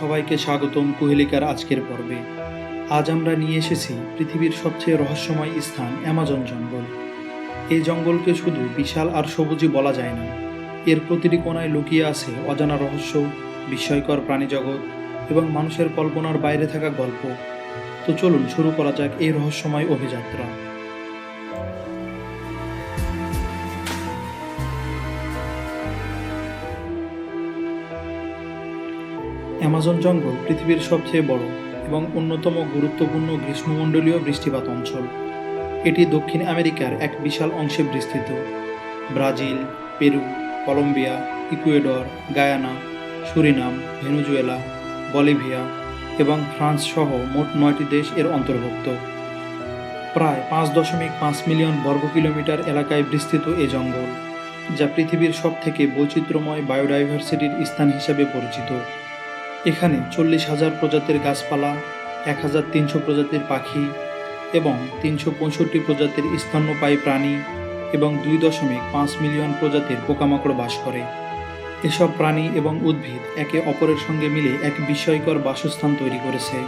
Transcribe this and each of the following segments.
সবাইকে স্বাগতম কুহেলিকার আজকের পর্বে। আজ আমরা নিয়ে এসেছি পৃথিবীর সবচেয়ে রহস্যময় স্থান, অ্যামাজন জঙ্গল। এই জঙ্গলকে শুধু বিশাল আর সবুজই বলা যায় না। এর প্রতিটি কোনায় লুকিয়ে আছে অজানা রহস্য, বিস্ময়কর প্রাণীজগৎ এবং মানুষের কল্পনার বাইরে থাকা গল্প। তো চলুন শুরু করা যাক এই রহস্যময় অভিযাত্রা। অ্যামাজন জঙ্গল পৃথিবীর সবচেয়ে বড় এবং অন্যতম গুরুত্বপূর্ণ গ্রীষ্মমণ্ডলীয় বৃষ্টিপাত অঞ্চল। এটি দক্ষিণ আমেরিকার এক বিশাল অংশে বিস্তৃত। Brazil, Peru, Colombia, Ecuador, Guyana, Suriname, Venezuela, Bolivia এবং ফ্রান্স সহ মোট নয়টি দেশ এর অন্তর্ভুক্ত। প্রায় পাঁচ দশমিক পাঁচ মিলিয়ন বর্গ কিলোমিটার এলাকায় বিস্তৃত এ জঙ্গল, যা পৃথিবীর সবথেকে বৈচিত্র্যময় বায়োডাইভার্সিটির স্থান হিসেবে পরিচিত। এখানে চল্লিশ হাজার প্রজাতির গাছপালা, এক হাজার তিনশো প্রজাতির পাখি এবং তিনশো পঁয়ষট্টি প্রজাতির স্তন্যপায়ী প্রাণী এবং দুই দশমিক পাঁচ মিলিয়ন প্রজাতির পোকামাকড় বাস করে। এসব প্রাণী এবং উদ্ভিদ একে অপরের সঙ্গে মিলে এক বিস্ময়কর বাসস্থান তৈরি করেছে।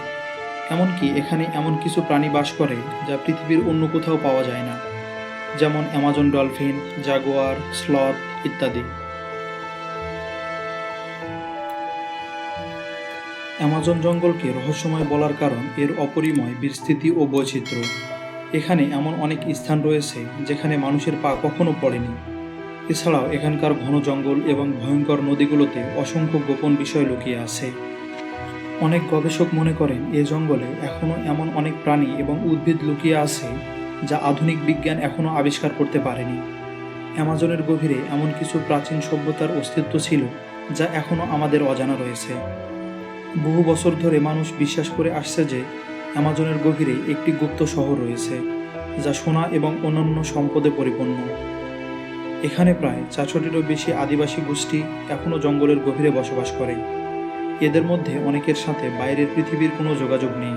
এমনকি এখানে এমন কিছু প্রাণী বাস করে যা পৃথিবীর অন্য কোথাও পাওয়া যায় না, যেমন অ্যামাজন ডলফিন, জাগুয়ার, স্লথ ইত্যাদি। অ্যামাজন জঙ্গলকে রহস্যময় বলার কারণ এর অপরিময় বিস্তৃতি ও বৈচিত্র্য। এখানে এমন অনেক স্থান রয়েছে যেখানে মানুষের পা কখনো পড়েনি। এছাড়াও এখানকার ঘন জঙ্গল এবং ভয়ঙ্কর নদীগুলোতে অসংখ্য গোপন বিষয় লুকিয়ে আছে। অনেক গবেষক মনে করেন এ জঙ্গলে এখনও এমন অনেক প্রাণী এবং উদ্ভিদ লুকিয়ে আছে যা আধুনিক বিজ্ঞান এখনও আবিষ্কার করতে পারেনি। অ্যামাজনের গভীরে এমন কিছু প্রাচীন সভ্যতার অস্তিত্ব ছিল যা এখনও আমাদের অজানা রয়েছে। বহু বছর ধরে মানুষ বিশ্বাস করে আসছে যে অ্যামাজনের গভীরে একটি গুপ্ত শহর রয়েছে, যা সোনা এবং অন্যান্য সম্পদে পরিপূর্ণ। এখানে প্রায় চারশোটিরও বেশি আদিবাসী গোষ্ঠী এখনও জঙ্গলের গভীরে বসবাস করে। এদের মধ্যে অনেকের সাথে বাইরের পৃথিবীর কোনো যোগাযোগ নেই।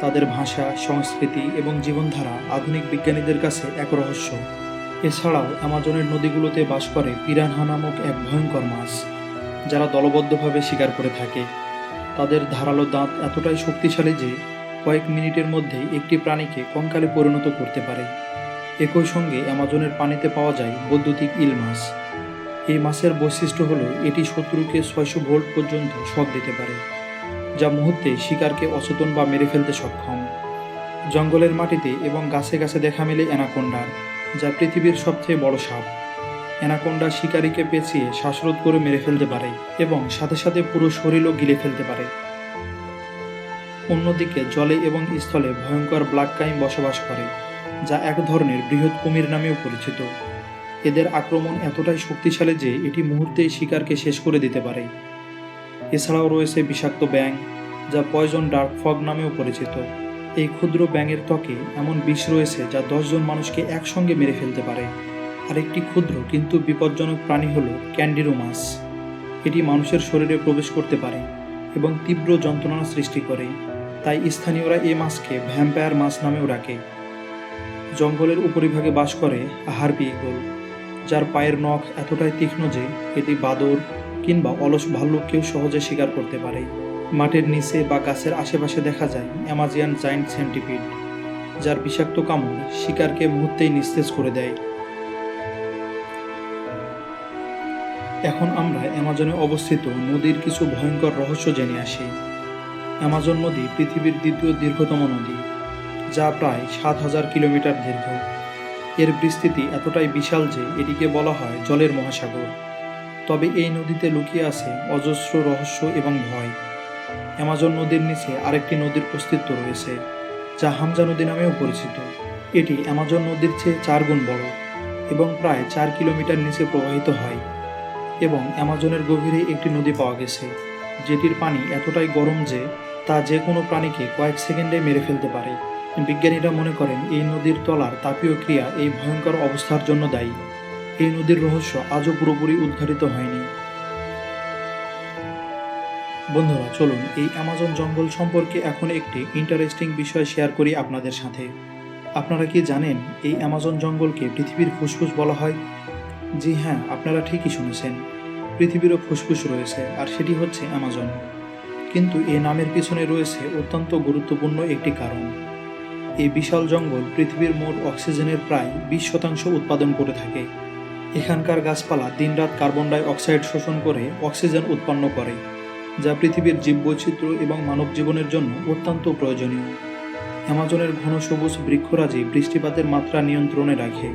তাদের ভাষা, সংস্কৃতি এবং জীবনধারা আধুনিক বিজ্ঞানীদের কাছে এক রহস্য। এছাড়াও অ্যামাজনের নদীগুলোতে বাস করে পিরানহা নামক এক ভয়ঙ্কর মাছ, যারা দলবদ্ধভাবে শিকার করে থাকে। তাদের ধারালো দাঁত এতটাই শক্তিশালী যে কয়েক মিনিটের মধ্যেই একটি প্রাণীকে কঙ্কালে পরিণত করতে পারে। একই সঙ্গে অ্যামাজনের পানিতে পাওয়া যায় বৈদ্যুতিক ইল মাছ। এই মাছের বৈশিষ্ট্য হলো, এটি শত্রুকে ছয়শো ভোল্ট পর্যন্ত শক দিতে পারে, যা মুহূর্তে শিকারকে অচেতন বা মেরে ফেলতে সক্ষম। জঙ্গলের মাটিতে এবং গাছে গাছে দেখা মেলে অ্যানাকোন্ডার, যা পৃথিবীর সবচেয়ে বড় সাপ। অ্যানাকোন্ডা শিকারীকে পেঁচিয়ে শ্বাসরোধ করে মেরে ফেলতে পারে এবং সাথে সাথে পুরো শরীরও গিলে ফেলতে পারে। অন্যদিকে জলে এবং স্থলে ভয়ঙ্কর ব্ল্যাক কাইম বসবাস করে, যা এক ধরনের বৃহৎ কুমির নামেও পরিচিত। এদের আক্রমণ এতটাই শক্তিশালী যে এটি মুহূর্তেই শিকারকে শেষ করে দিতে পারে। এছাড়াও রয়েছে বিষাক্ত ব্যাং যা পয়জন ডার্ক ফগ নামেও পরিচিত। এই ক্ষুদ্র ব্যাঙের ত্বকে এমন বিষ রয়েছে যা দশজন মানুষকে একসঙ্গে মেরে ফেলতে পারে। আরেকটি ক্ষুদ্র কিন্তু বিপজ্জনক প্রাণী হল ক্যান্ডিরো মাছ এটি মানুষের শরীরে প্রবেশ করতে পারে এবং তীব্র যন্ত্রণা সৃষ্টি করে। তাই স্থানীয়রা এই মাছকে ভ্যাম্পায়ার মাছ নামেও ডাকে। জঙ্গলের উপরিভাগে বাস করে হারপি ইগল যার পায়ের নখ এতটাই তীক্ষ্ণ যে এটি বাদর কিংবা অলস ভাল্লুককেও সহজে শিকার করতে পারে। মাটির নিচে বা গাছের আশেপাশে দেখা যায় অ্যামাজিয়ান জাইন্ট সেন্টিপিড, যার বিষাক্ত কামড় শিকারকে মুহূর্তেই নিস্তেজ করে দেয়। এখন আমরা অ্যামাজনে অবস্থিত নদীর কিছু ভয়ঙ্কর রহস্য জেনে আসি। অ্যামাজন নদী পৃথিবীর দ্বিতীয় দীর্ঘতম নদী, যা প্রায় সাত হাজার কিলোমিটার দীর্ঘ। এর বিস্তৃতি এতটাই বিশাল যে এটিকে বলা হয় জলের মহাসাগর। তবে এই নদীতে লুকিয়ে আছে অজস্র রহস্য এবং ভয়। অ্যামাজন নদীর নিচে আরেকটি নদীর অস্তিত্ব রয়েছে, যা হামজা নদী নামেও পরিচিত। এটি অ্যামাজন নদীর চেয়ে চার গুণ বড় এবং প্রায় চার কিলোমিটার নিচে প্রবাহিত হয়। এবং অ্যামাজনের গভীরে একটি নদী পাওয়া গেছে, যেটির পানি এতটাই গরম যে তা যে কোনো প্রাণীকে কয়েক সেকেন্ডে মেরে ফেলতে পারে। বিজ্ঞানীরা মনে করেন এই নদীর তলার তাপীয় ক্রিয়া এই ভয়ঙ্কর অবস্থার জন্য দায়ী। এই নদীর রহস্য আজও পুরোপুরি উদ্ঘাটিত হয়নি। বন্ধুরা, চলুন এই অ্যামাজন জঙ্গল সম্পর্কে এখন একটি ইন্টারেস্টিং বিষয় শেয়ার করি আপনাদের সাথে। আপনারা কি জানেন এই অ্যামাজন জঙ্গলকে পৃথিবীর ফুসফুস বলা হয়? জি হ্যাঁ আপনারা ঠিকই শুনেছেন। পৃথিবীরও ফুসফুস রয়েছে, আর সেটি হচ্ছে অ্যামাজন কিন্তু এ নামের পিছনে রয়েছে অত্যন্ত গুরুত্বপূর্ণ একটি কারণ। এই বিশাল জঙ্গল পৃথিবীর মোট অক্সিজেনের প্রায় বিশ শতাংশ উৎপাদন করে থাকে। এখানকার গাছপালা দিনরাত কার্বন ডাই অক্সাইড শোষণ করে অক্সিজেন উৎপন্ন করে, যা পৃথিবীর জীববৈচিত্র্য এবং মানব জীবনের জন্য অত্যন্ত প্রয়োজনীয়। অ্যামাজনের ঘন সবুজ বৃক্ষরাজি বৃষ্টিপাতের মাত্রা নিয়ন্ত্রণে রাখে।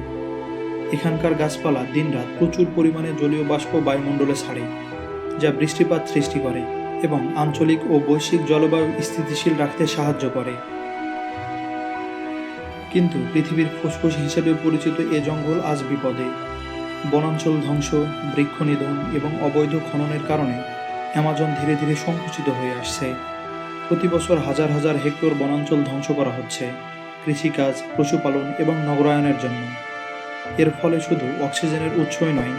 এখানকার গাছপালা দিনরাত প্রচুর পরিমাণে জলীয় বাষ্প বায়ুমণ্ডলে ছাড়ে, যা বৃষ্টিপাত সৃষ্টি করে এবং আঞ্চলিক ও বৈশ্বিক জলবায়ু স্থিতিশীল রাখতে সাহায্য করে। কিন্তু পৃথিবীর ফুসফুস হিসেবে পরিচিত এ জঙ্গল আজ বিপদে। বনাঞ্চল ধ্বংস, বৃক্ষ নিধন এবং অবৈধ খননের কারণে অ্যামাজন ধীরে ধীরে সংকুচিত হয়ে আসছে। প্রতি বছর হাজার হাজার হেক্টর বনাঞ্চল ধ্বংস করা হচ্ছে, কৃষিকাজ, পশুপালন এবং নগরায়নের জন্য। এর ফলে শুধু অক্সিজেনের উৎসই নয়,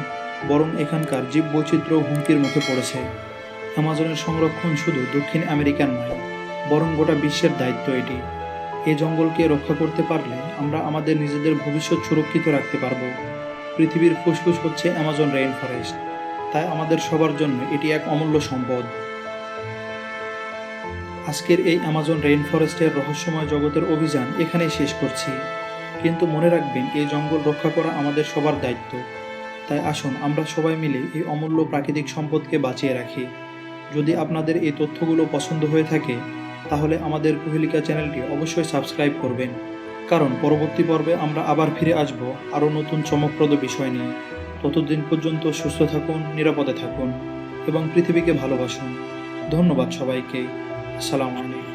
বরং এখানকার জীববৈচিত্র্য হুমকির মুখে পড়েছে। অ্যামাজনের সংরক্ষণ শুধু দক্ষিণ আমেরিকার নয়, বরং গোটা বিশ্বের দায়িত্ব এটি। এই জঙ্গলকে রক্ষা করতে পারলে আমরা আমাদের নিজেদের ভবিষ্যৎ সুরক্ষিত রাখতে পারব। পৃথিবীর ফুসফুস হচ্ছে অ্যামাজন রেইন ফরেস্ট তাই আমাদের সবার জন্য এটি এক অমূল্য সম্পদ। আজকের এই অ্যামাজন রেইন ফরেস্টের রহস্যময় জগতের অভিযান এখানেই শেষ করছি। কিন্তু মনে রাখবেন, এই জঙ্গল রক্ষা করা আমাদের সবার দায়িত্ব। তাই আসুন, আমরা সবাই মিলে এই অমূল্য প্রাকৃতিক সম্পদকে বাঁচিয়ে রাখি। যদি আপনাদের এই তথ্যগুলো পছন্দ হয়ে থাকে, তাহলে আমাদের কুহেলিকা চ্যানেলটি অবশ্যই সাবস্ক্রাইব করবেন। কারণ পরবর্তী পর্বে আমরা আবার ফিরে আসব আরও নতুন চমকপ্রদ বিষয় নিয়ে। ততদিন পর্যন্ত সুস্থ থাকুন, নিরাপদে থাকুন এবং পৃথিবীকে ভালোবাসুন। ধন্যবাদ সবাইকে। আসসালামু আলাইকুম।